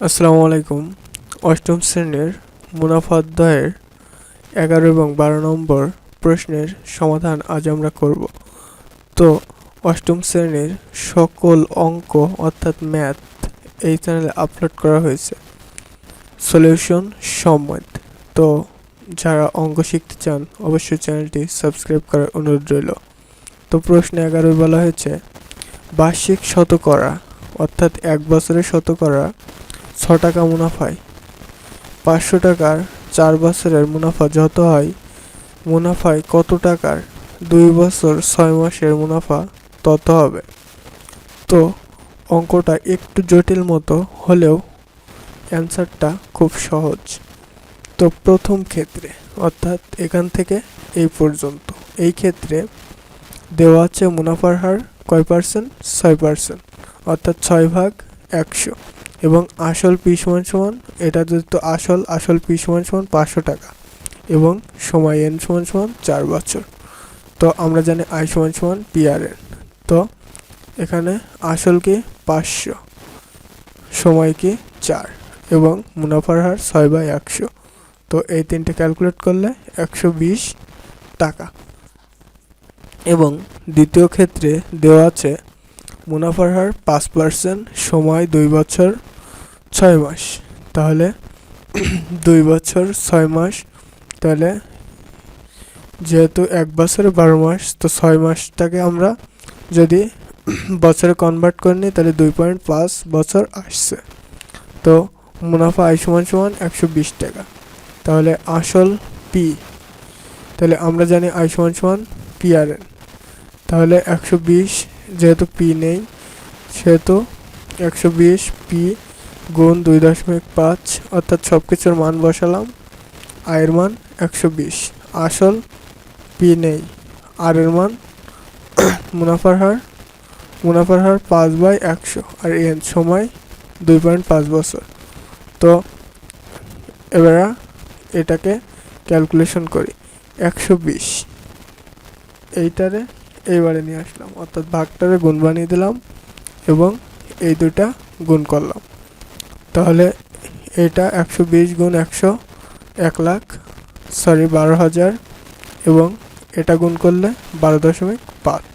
আসসালামু আলাইকুম। অষ্টম শ্রেণির মুনাফা অধ্যায়ের এগারো এবং বারো নম্বর প্রশ্নের সমাধান আজ আমরা করব। তো, অষ্টম শ্রেণির সকল অঙ্ক অর্থাৎ ম্যাথ এই চ্যানেলে আপলোড করা হয়েছে। সলিউশন সমেত তো, যারা অঙ্ক শিখতে চান, অবশ্যই চ্যানেলটি সাবস্ক্রাইব করার অনুরোধ রইল। তো, প্রশ্ন এগারোয় বলা হয়েছে, বার্ষিক শতকরা অর্থাৎ এক বছরের শতকরা ছ টাকা মুনাফায়। পাঁচশো টাকার চার বছরের মুনাফা যত হয়, মুনাফায় কত টাকার দুই বছর ছয় মাসের মুনাফা তত হবে। তো, অঙ্কটা একটু জটিল মতো হলেও অ্যান্সারটা খুব সহজ। তো প্রথম ক্ষেত্রে, অর্থাৎ এখান থেকে এই পর্যন্ত, এই ক্ষেত্রে দেওয়া আছে মুনাফার হার কয় পার্সেন্ট ছয় পার্সেন্ট অর্থাৎ ছয় ভাগ একশো। এবং আসল পি সমান সমান, এটা তো আসল আসল পি সমান সমান পাঁচশো টাকা এবং সময় এন সমান সমান চার বছর। তো আমরা জানি আই সমান সমান পি আর এন। তো এখানে আসল কি পাঁচশো সময় কি চার এবং মুনাফার হার ছয় বাই একশো। তো এই তিনটে ক্যালকুলেট করলে একশো বিশ টাকা। এবং দ্বিতীয় ক্ষেত্রে দেওয়া আছে, মুনাফার হার পাঁচ পার্সেন্ট সময় দুই বছর ছয় মাস। তাহলে দুই বছর, ছয় মাস। তাহলে যেহেতু এক বছরে বারো মাস, তো ছয় মাসটাকে আমরা যদি বছরে কনভার্ট করে নিই, তাহলে দুই পয়েন্ট পাঁচ বছর আসছে। তো মুনাফা আয় সমান সমান একশো বিশ টাকা। তাহলে আসল পি তাহলে আমরা জানি আয় সমান সমান পি আর এন তাহলে একশো বিশ যেহেতু পি নেই, সেহেতু একশো বিশ পি গুণ দুই দশমিক পাঁচ, অর্থাৎ সব কিছুর মান বসালাম। আয়ের মান একশো বিশ। আসল পি নেই। আর এর মান মুনাফার হার মুনাফার হার পাঁচ বাই একশো। আর এন সময় দুই পয়েন্ট পাঁচ বছর। তো এবার এটাকে ক্যালকুলেশন করি। একশো বিশ। এইটারে এইবারে নিয়ে আসলাম। অর্থাৎ ভাগটারে গুণ বানিয়ে দিলাম এবং এই দুটা গুণ করলাম। তাহলে এটা একশো বিশ গুণ একশো, এক লাখ সরি বারো হাজার এবং এটা গুণ করলে বারো দশমিক পাঁচ।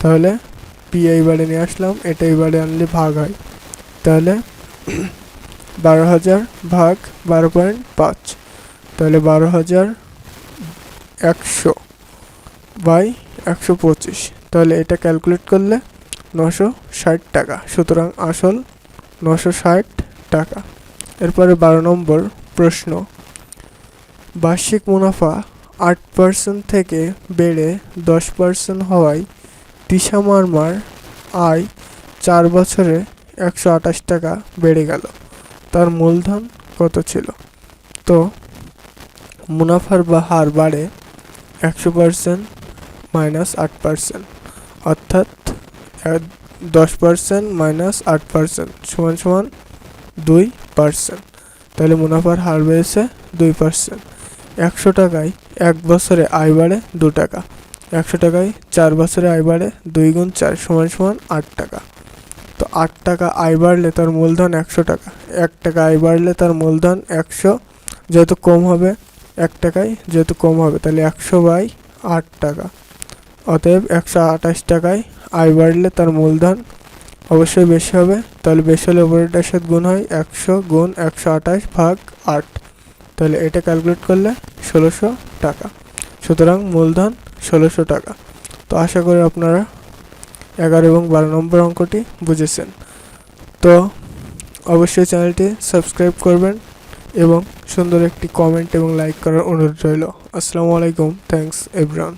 তাহলে পি এইবারে নিয়ে আসলাম, এটা এইবারে আনলে ভাগ হয়। তাহলে বারো হাজার ভাগ বারো পয়েন্ট পাঁচ, তাহলে বারো হাজার একশো বাই একশো পঁচিশ। তাহলে এটা ক্যালকুলেট করলে নশো ষাট টাকা। সুতরাং আসল নশো ষাট টাকা। এরপরে বারো নম্বর প্রশ্ন। বার্ষিক মুনাফা আট পার্সেন্ট থেকে বেড়ে দশ পার্সেন্ট হওয়ায় দিশা মারমার আয় চার বছরে একশো আঠাশ টাকা বেড়ে গেল। তার মূলধন কত ছিল? তো মুনাফার বা হার বাড়ে একশো পার্সেন্ট মাইনাস আট পার্সেন্ট অর্থাৎ দশ পার্সেন্ট মাইনাস আট পার্সেন্ট সমান সমান দুই পার্সেন্ট তাহলে মুনাফার হার বেড়েছে দুই পার্সেন্ট একশো টাকায় এক বছরে আয় বাড়ে দু টাকা। একশো টাকায় চার বছরে আয় বাড়ে দুই গুণ চার সমান সমান আট টাকা। তো আট টাকা আয় বাড়লে তার মূলধন একশো টাকা। এক টাকা আয় বাড়লে তার মূলধন একশো। যেহেতু কম হবে, এক টাকায় যেহেতু কম হবে, তাহলে একশো বাই আট টাকা। অতএব একশো আঠাশ টাকায় আয় বাড়লে তার মূলধন অবশ্যই বেশি হবে। তাহলে বেশি হলে ওপরেরটার সাথে গুণ হয় একশো গুণ একশো আঠাশ ভাগ আট। তাহলে এটা ক্যালকুলেট করলে ষোলোশো টাকা। সুতরাং মূলধন ষোলোশো টাকা। তো আশা করি আপনারা এগারো এবং বারো নম্বর অঙ্কটি বুঝেছেন। তো অবশ্যই চ্যানেলটি সাবস্ক্রাইব করবেন এবং সুন্দর একটি কমেন্ট এবং লাইক করার অনুরোধ রইল। আসসালামু আলাইকুম। Thanks everyone